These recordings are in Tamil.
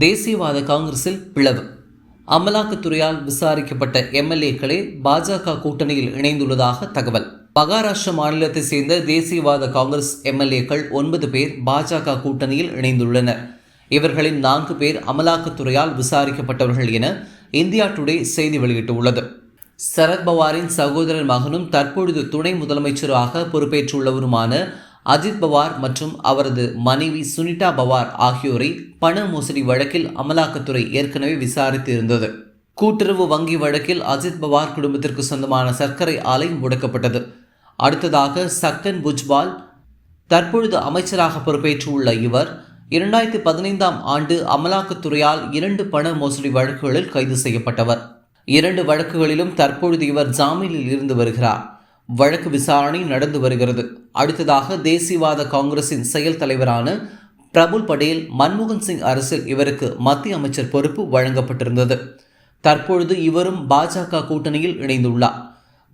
தேசியவாத காங்கிரஸில் பிளவு. அமலாக்கத்துறையால் விசாரிக்கப்பட்ட எம்எல்ஏக்களே பாஜக கூட்டணியில் இணைந்துள்ளதாக தகவல். மகாராஷ்டிர மாநிலத்தை சேர்ந்த தேசியவாத காங்கிரஸ் எம்எல்ஏக்கள் ஒன்பது பேர் பாஜக கூட்டணியில் இணைந்துள்ளனர். இவர்களின் நான்கு பேர் அமலாக்கத்துறையால் விசாரிக்கப்பட்டவர்கள் என இந்தியா டுடே செய்தி வெளியிட்டுள்ளது. சரத்பவாரின் சகோதரர் மகனும் தற்பொழுது துணை முதலமைச்சராக பொறுப்பேற்றுள்ளவருமான அஜித் பவார் மற்றும் அவரது மனைவி சுனிதா பவார் ஆகியோரை பண மோசடி வழக்கில் அமலாக்கத்துறை ஏற்கனவே விசாரித்து இருந்தது கூட்டுறவு வங்கி வழக்கில் அஜித் பவார் குடும்பத்திற்கு சொந்தமான சர்க்கரை ஆலை முடக்கப்பட்டது. அடுத்ததாக சக்கன் புஜ்பால் தற்பொழுது அமைச்சராக பொறுப்பேற்றுள்ள இவர் இரண்டாயிரத்தி பதினைந்தாம் ஆண்டு அமலாக்கத்துறையால் இரண்டு பண மோசடி வழக்குகளில் கைது செய்யப்பட்டவர். இரண்டு வழக்குகளிலும் தற்பொழுது இவர் ஜாமீனில் இருந்து வருகிறார். வழக்கு விசாரணை நடந்து வருகிறது. அடுத்ததாக தேசியவாத காங்கிரசின் செயல் தலைவரான பிரபுல் படேல் மன்மோகன் சிங் அரசில் இவருக்கு மத்திய அமைச்சர் பொறுப்பு வழங்கப்பட்டிருந்தது. தற்பொழுது இவரும் பாஜக கூட்டணியில் இணைந்துள்ளார்.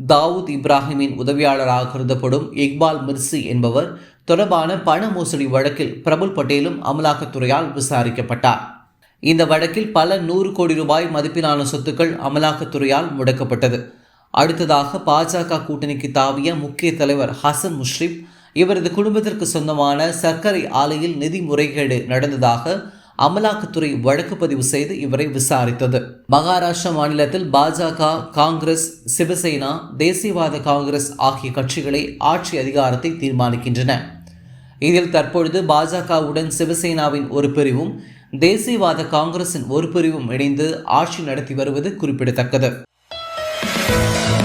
தாவூத் இப்ராஹிமின் உதவியாளராக கருதப்படும் இக்பால் மிர்சி என்பவர் தொடர்பான பண மோசடி வழக்கில் பிரபுல் பட்டேலும் அமலாக்கத்துறையால் விசாரிக்கப்பட்டார். இந்த வழக்கில் பல நூறு கோடி ரூபாய் மதிப்பிலான சொத்துக்கள் அமலாக்கத்துறையால் முடக்கப்பட்டது. அடுத்ததாக பாஜக கூட்டணிக்கு தாவிய முக்கிய தலைவர் ஹசன் முஷ்ரிப் இவரது குடும்பத்திற்கு சொந்தமான சர்க்கரை ஆலையில் நிதி முறைகேடு நடந்ததாக அமலாக்கத்துறை வழக்கு பதிவு செய்து இவரை விசாரித்தது. மகாராஷ்டிரா மாநிலத்தில் பாஜக காங்கிரஸ் சிவசேனா தேசியவாத காங்கிரஸ் ஆகிய கட்சிகளே ஆட்சி அதிகாரத்தை தீர்மானிக்கின்றன. இதில் தற்பொழுது பாஜகவுடன் சிவசேனாவின் ஒரு பிரிவும் தேசியவாத காங்கிரசின் ஒரு பிரிவும் இணைந்து ஆட்சி நடத்தி வருவது குறிப்பிடத்தக்கது. Thank you.